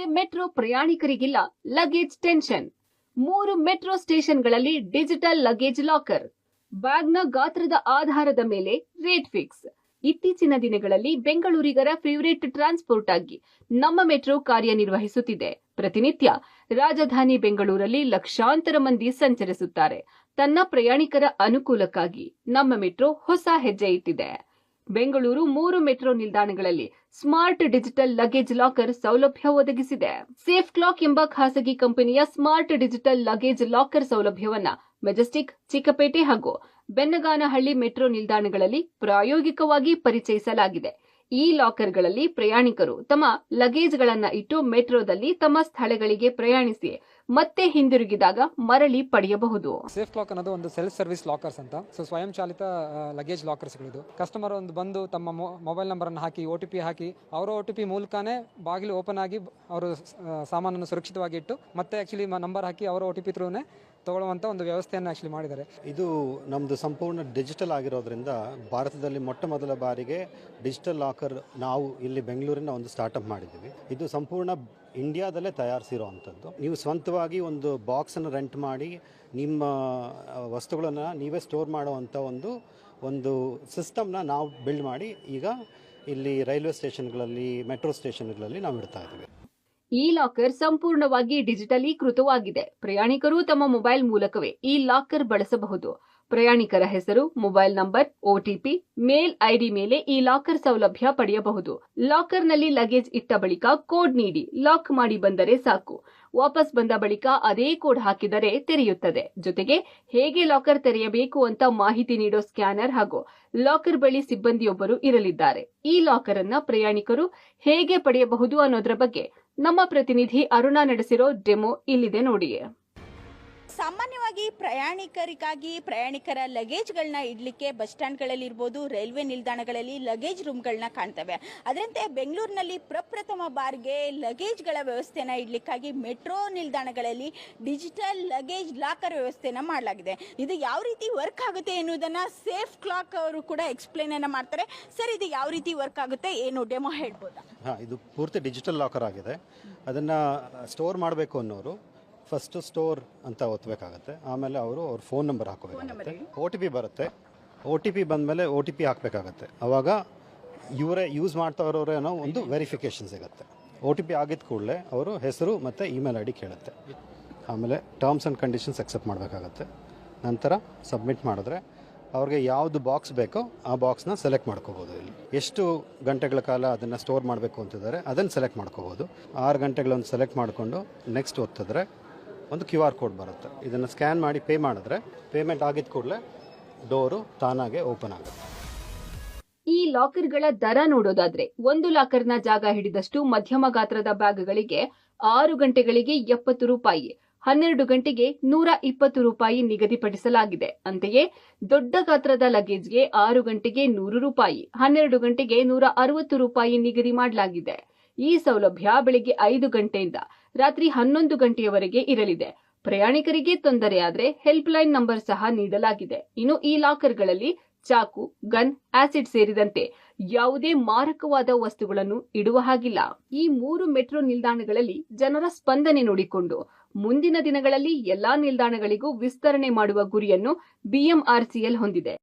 ಯಾವುದೇ metro ಪ್ರಯಾಣಿಕರಿಗಿಲ್ಲ. Luggage tension. ಮೂರು metro ಸ್ಟೇಷನ್ಗಳಲ್ಲಿ ಡಿಜಿಟಲ್ ಲಗೇಜ್ ಲಾಕರ್. ಬ್ಯಾಗ್ನ ಗಾತ್ರದ ಆಧಾರದ ಮೇಲೆ ರೇಟ್ ಫಿಕ್ಸ್. ಇತ್ತೀಚಿನ ದಿನಗಳಲ್ಲಿ ಬೆಂಗಳೂರಿಗರ ಫೇವರೇಟ್ ಟ್ರಾನ್ಸ್ಪೋರ್ಟ್ ಆಗಿ ನಮ್ಮ ಮೆಟ್ರೋ ಕಾರ್ಯನಿರ್ವಹಿಸುತ್ತಿದೆ. ಪ್ರತಿನಿತ್ಯ ರಾಜಧಾನಿ ಬೆಂಗಳೂರಲ್ಲಿ ಲಕ್ಷಾಂತರ ಮಂದಿ ಸಂಚರಿಸುತ್ತಾರೆ. ತನ್ನ ಪ್ರಯಾಣಿಕರ ಅನುಕೂಲಕ್ಕಾಗಿ ನಮ್ಮ ಮೆಟ್ರೋ ಹೊಸ ಹೆಜ್ಜೆ ಇಟ್ಟಿದೆ. ಬೆಂಗಳೂರು ಮೂರು ಮೆಟ್ರೋ ನಿಲ್ದಾಣಗಳಲ್ಲಿ ಸ್ಮಾರ್ಟ್ ಡಿಜಿಟಲ್ ಲಗೇಜ್ ಲಾಕರ್ ಸೌಲಭ್ಯ ಒದಗಿಸಿದೆ. ಸೇಫ್ ಕ್ಲಾಕ್ ಎಂಬ ಖಾಸಗಿ ಕಂಪನಿಯ ಸ್ಮಾರ್ಟ್ ಡಿಜಿಟಲ್ ಲಗೇಜ್ ಲಾಕರ್ ಸೌಲಭ್ಯವನ್ನ ಮೆಜೆಸ್ಟಿಕ್, ಚಿಕ್ಕಪೇಟೆ ಹಾಗೂ ಬೆನ್ನಗಾನಹಳ್ಳಿ ಮೆಟ್ರೋ ನಿಲ್ದಾಣಗಳಲ್ಲಿ ಪ್ರಾಯೋಗಿಕವಾಗಿ ಪರಿಚಯಿಸಲಾಗಿದೆ. ಈ ಲಾಕರ್ಗಳಲ್ಲಿ ಪ್ರಯಾಣಿಕರು ತಮ್ಮ ಲಗೇಜ್ಗಳನ್ನು ಇಟ್ಟು ಮೆಟ್ರೋದಲ್ಲಿ ತಮ್ಮ ಸ್ಥಳಗಳಿಗೆ ಪ್ರಯಾಣಿಸಿ ಮತ್ತೆ ಹಿಂದಿರುಗಿದಾಗ ಮರಳಿ ಪಡೆಯಬಹುದು. ಸೇಫ್ ಲಾಕ್ ಅನ್ನೋದು ಒಂದು ಸೆಲ್ಫ್ ಸರ್ವಿಸ್ ಲಾಕರ್ಸ್ ಅಂತ. ಸೊ ಸ್ವಯಂ ಚಾಲಿತ ಲಗೇಜ್ ಇದು ಕಸ್ಟಮರ್ ಒಂದು ಬಂದು ತಮ್ಮ ಮೊಬೈಲ್ ನಂಬರ್ ಅನ್ನು ಹಾಕಿ ಒ ಟಿ ಪಿ ಹಾಕಿ, ಅವರ ಒ ಟಿ ಪಿ ಮೂಲಕನೇ ಬಾಗಿಲು ಓಪನ್ ಆಗಿ ಅವರು ಸಾಮಾನನ್ನು ಸುರಕ್ಷಿತವಾಗಿ ಇಟ್ಟು ಮತ್ತೆ ಆಕ್ಚುಲಿ ನಂಬರ್ ಹಾಕಿ ಅವರ ಒ ಟಿ ಪಿ ತ್ರೂನೇ ತಗೊಳ್ಳುವಂಥ ಒಂದು ವ್ಯವಸ್ಥೆಯನ್ನು ಆ್ಯಕ್ಚುಲಿ ಮಾಡಿದ್ದಾರೆ. ಇದು ನಮ್ಮದು ಸಂಪೂರ್ಣ ಡಿಜಿಟಲ್ ಆಗಿರೋದ್ರಿಂದ ಭಾರತದಲ್ಲಿ ಮೊಟ್ಟ ಮೊದಲ ಬಾರಿಗೆ ಡಿಜಿಟಲ್ ಲಾಕರ್ ನಾವು ಇಲ್ಲಿ ಬೆಂಗಳೂರಿನ ಒಂದು ಸ್ಟಾರ್ಟಪ್ ಮಾಡಿದ್ದೀವಿ. ಇದು ಸಂಪೂರ್ಣ ಇಂಡಿಯಾದಲ್ಲೇ ತಯಾರಿಸಿರುವಂಥದ್ದು ನೀವು ಸ್ವಂತವಾಗಿ ಒಂದು ಬಾಕ್ಸನ್ನು ರೆಂಟ್ ಮಾಡಿ ನಿಮ್ಮ ವಸ್ತುಗಳನ್ನು ನೀವೇ ಸ್ಟೋರ್ ಮಾಡುವಂಥ ಒಂದು ಒಂದು ಸಿಸ್ಟಮ್ನ ನಾವು ಬಿಲ್ಡ್ ಮಾಡಿ ಈಗ ಇಲ್ಲಿ ರೈಲ್ವೆ ಸ್ಟೇಷನ್ಗಳಲ್ಲಿ ಮೆಟ್ರೋ ಸ್ಟೇಷನ್ಗಳಲ್ಲಿ ನಾವು ಇಡ್ತಾ ಇದ್ದೀವಿ. ಈ ಲಾಕರ್ ಸಂಪೂರ್ಣವಾಗಿ ಡಿಜಿಟಲೀಕೃತವಾಗಿದೆ. ಪ್ರಯಾಣಿಕರು ತಮ್ಮ ಮೊಬೈಲ್ ಮೂಲಕವೇ ಈ ಲಾಕರ್ ಬಳಸಬಹುದು. ಪ್ರಯಾಣಿಕರ ಹೆಸರು, mobile number OTP mail ID ಮೇಲೆ ಈ ಲಾಕರ್ ಸೌಲಭ್ಯ ಪಡೆಯಬಹುದು. ಲಾಕರ್ನಲ್ಲಿ ಲಗೇಜ್ ಇಟ್ಟ ಬಳಿಕ ಕೋಡ್ ನೀಡಿ, ಲಾಕ್ ಮಾಡಿ ಬಂದರೆ ಸಾಕು. ವಾಪಸ್ ಬಂದ ಬಳಿಕ ಅದೇ ಕೋಡ್ ಹಾಕಿದರೆ ತೆರೆಯುತ್ತದೆ. ಜೊತೆಗೆ ಹೇಗೆ ಲಾಕರ್ ತೆರೆಯಬೇಕು ಅಂತ ಮಾಹಿತಿ ನೀಡೋ ಸ್ಕ್ಯಾನರ್ ಹಾಗೂ ಲಾಕರ್ ಬಳಿ ಸಿಬ್ಬಂದಿಯೊಬ್ಬರು ಇರಲಿದ್ದಾರೆ. ಈ ಲಾಕರ್ ಅನ್ನ ಪ್ರಯಾಣಿಕರು ಹೇಗೆ ಪಡೆಯಬಹುದು ಅನ್ನೋದ್ರ ಬಗ್ಗೆ ನಮ್ಮ ಪ್ರತಿನಿಧಿ ಅರುಣಾ ನಡೆಸಿರೋ ಡೆಮೋ ಇಲ್ಲಿದೆ ನೋಡಿ. ಸಾಮಾನ್ಯವಾಗಿ ಪ್ರಯಾಣಿಕರಿಗಾಗಿ ಪ್ರಯಾಣಿಕರ ಲಗೇಜ್ಗಳನ್ನ ಇಡಲಿಕ್ಕೆ ಬಸ್ ಸ್ಟ್ಯಾಂಡ್ಗಳಲ್ಲಿರ್ಬೋದು ರೈಲ್ವೆ ನಿಲ್ದಾಣಗಳಲ್ಲಿ ಲಗೇಜ್ ರೂಮ್ಗಳನ್ನ ಕಾಣ್ತವೆ. ಅದರಂತೆ ಬೆಂಗಳೂರಿನಲ್ಲಿ ಪ್ರಪ್ರಥಮ ಬಾರಿಗೆ ಲಗೇಜ್ಗಳ ವ್ಯವಸ್ಥೆನ ಇಡ್ಲಿಕ್ಕಾಗಿ ಮೆಟ್ರೋ ನಿಲ್ದಾಣಗಳಲ್ಲಿ ಡಿಜಿಟಲ್ ಲಗೇಜ್ ಲಾಕರ್ ವ್ಯವಸ್ಥೆನ ಮಾಡಲಾಗಿದೆ. ಇದು ಯಾವ ರೀತಿ ವರ್ಕ್ ಆಗುತ್ತೆ ಎನ್ನುವುದನ್ನ ಸೇಫ್ ಕ್ಲಾಕ್ ಅವರು ಕೂಡ ಎಕ್ಸ್ಪ್ಲೇನ್ ಅನ್ನ ಮಾಡ್ತಾರೆ. ಸರ್, ಇದು ಯಾವ ರೀತಿ ವರ್ಕ್ ಆಗುತ್ತೆ ಏನು ಡೆಮೋ ಹೇಳ್ಬೋದಾ? ಇದು ಪೂರ್ತಿ ಡಿಜಿಟಲ್ ಲಾಕರ್ ಆಗಿದೆ. ಅದನ್ನು ಸ್ಟೋರ್ ಮಾಡಬೇಕು ಅನ್ನೋರು ಫಸ್ಟ್ ಸ್ಟೋರ್ ಅಂತ ಒತ್ತಬೇಕಾಗತ್ತೆ ಆಮೇಲೆ ಅವರು ಅವ್ರ ಫೋನ್ ನಂಬರ್ ಹಾಕೋಬೇಕಾಗುತ್ತೆ. ಓ ಟಿ ಪಿ ಬರುತ್ತೆ. ಓ ಟಿ ಪಿ ಬಂದಮೇಲೆ ಓ ಟಿ ಪಿ ಹಾಕಬೇಕಾಗತ್ತೆ. ಅವಾಗ ಇವರೇ ಯೂಸ್ ಮಾಡ್ತಾ ಇರೋರೇ ಅನ್ನೋ ಒಂದು ವೆರಿಫಿಕೇಶನ್ ಸಿಗುತ್ತೆ. ಓ ಟಿ ಪಿ ಆಗಿದ ಕೂಡಲೇ ಅವರು ಹೆಸರು ಮತ್ತು ಇಮೇಲ್ ಐ ಡಿ ಕೇಳುತ್ತೆ. ಆಮೇಲೆ ಟರ್ಮ್ಸ್ ಆ್ಯಂಡ್ ಕಂಡೀಷನ್ಸ್ ಅಕ್ಸೆಪ್ಟ್ ಮಾಡಬೇಕಾಗತ್ತೆ. ನಂತರ ಸಬ್ಮಿಟ್ ಮಾಡಿದ್ರೆ ಅವ್ರಿಗೆ ಯಾವುದು ಬಾಕ್ಸ್ ಬೇಕೋ ಆ ಬಾಕ್ಸ್ನ ಸೆಲೆಕ್ಟ್ ಮಾಡ್ಕೋಬೋದು ಇಲ್ಲಿ. ಎಷ್ಟು ಗಂಟೆಗಳ ಕಾಲ ಅದನ್ನು ಸ್ಟೋರ್ ಮಾಡಬೇಕು ಅಂತಿದ್ದಾರೆ ಅದನ್ನು ಸೆಲೆಕ್ಟ್ ಮಾಡ್ಕೋಬೋದು. ಆರು ಗಂಟೆಗಳೊಂದು ಸೆಲೆಕ್ಟ್ ಮಾಡಿಕೊಂಡು ನೆಕ್ಸ್ಟ್ ಒತ್ತಿದ್ರೆ ಒಂದು ಕ್ಯೂ ಆರ್ ಕೋಡ್ ಬರುತ್ತೆ. ಇದನ್ನು ಸ್ಕ್ಯಾನ್ ಮಾಡಿ ಪೇ ಮಾಡಿದ್ರೆ ಪೇಮೆಂಟ್ ಆಗಿದ ಕೂಡಲೇ ಡೋರು ತಾನಾಗೆ ಓಪನ್ ಆಗುತ್ತೆ. ಈ ಲಾಕರ್ಗಳ ದರ ನೋಡೋದಾದ್ರೆ ಒಂದು ಲಾಕರ್ನ ಜಾಗ ಹಿಡಿದಷ್ಟು ಮಧ್ಯಮ ಗಾತ್ರದ ಬ್ಯಾಗ್ಗಳಿಗೆ ಆರು ಗಂಟೆಗಳಿಗೆ ಎಪ್ಪತ್ತು ರೂಪಾಯಿ, ಹನ್ನೆರಡು ಗಂಟೆಗೆ ನೂರ ಇಪ್ಪತ್ತು ರೂಪಾಯಿ ನಿಗದಿಪಡಿಸಲಾಗಿದೆ. ಅಂತೆಯೇ ದೊಡ್ಡ ಗಾತ್ರದ ಲಗೇಜ್ಗೆ ಆರು ಗಂಟೆಗೆ ನೂರು ರೂಪಾಯಿ, ಹನ್ನೆರಡು ಗಂಟೆಗೆ ನೂರ ಅರವತ್ತು ರೂಪಾಯಿ ನಿಗದಿ ಮಾಡಲಾಗಿದೆ. ಈ ಸೌಲಭ್ಯ ಬೆಳಿಗ್ಗೆ ಐದು ಗಂಟೆಯಿಂದ ರಾತ್ರಿ ಹನ್ನೊಂದು ಗಂಟೆಯವರೆಗೆ ಇರಲಿದೆ. ಪ್ರಯಾಣಿಕರಿಗೆ ತೊಂದರೆಯಾದರೆ ಹೆಲ್ಪ್ ಲೈನ್ ನಂಬರ್ ಸಹ ನೀಡಲಾಗಿದೆ. ಇನ್ನು ಈ ಲಾಕರ್ಗಳಲ್ಲಿ ಚಾಕು, ಗನ್, ಆಸಿಡ್ ಸೇರಿದಂತೆ ಯಾವುದೇ ಮಾರಕವಾದ ವಸ್ತುಗಳನ್ನು ಇಡುವ ಹಾಗಿಲ್ಲ. ಈ ಮೂರು ಮೆಟ್ರೋ ನಿಲ್ದಾಣಗಳಲ್ಲಿ ಜನರ ಸ್ಪಂದನೆ ನೋಡಿಕೊಂಡು ಮುಂದಿನ ದಿನಗಳಲ್ಲಿ ಎಲ್ಲಾ ನಿಲ್ದಾಣಗಳಿಗೂ ವಿಸ್ತರಣೆ ಮಾಡುವ ಗುರಿಯನ್ನು ಬಿಎಂಆರ್ಸಿಎಲ್ ಹೊಂದಿದೆ.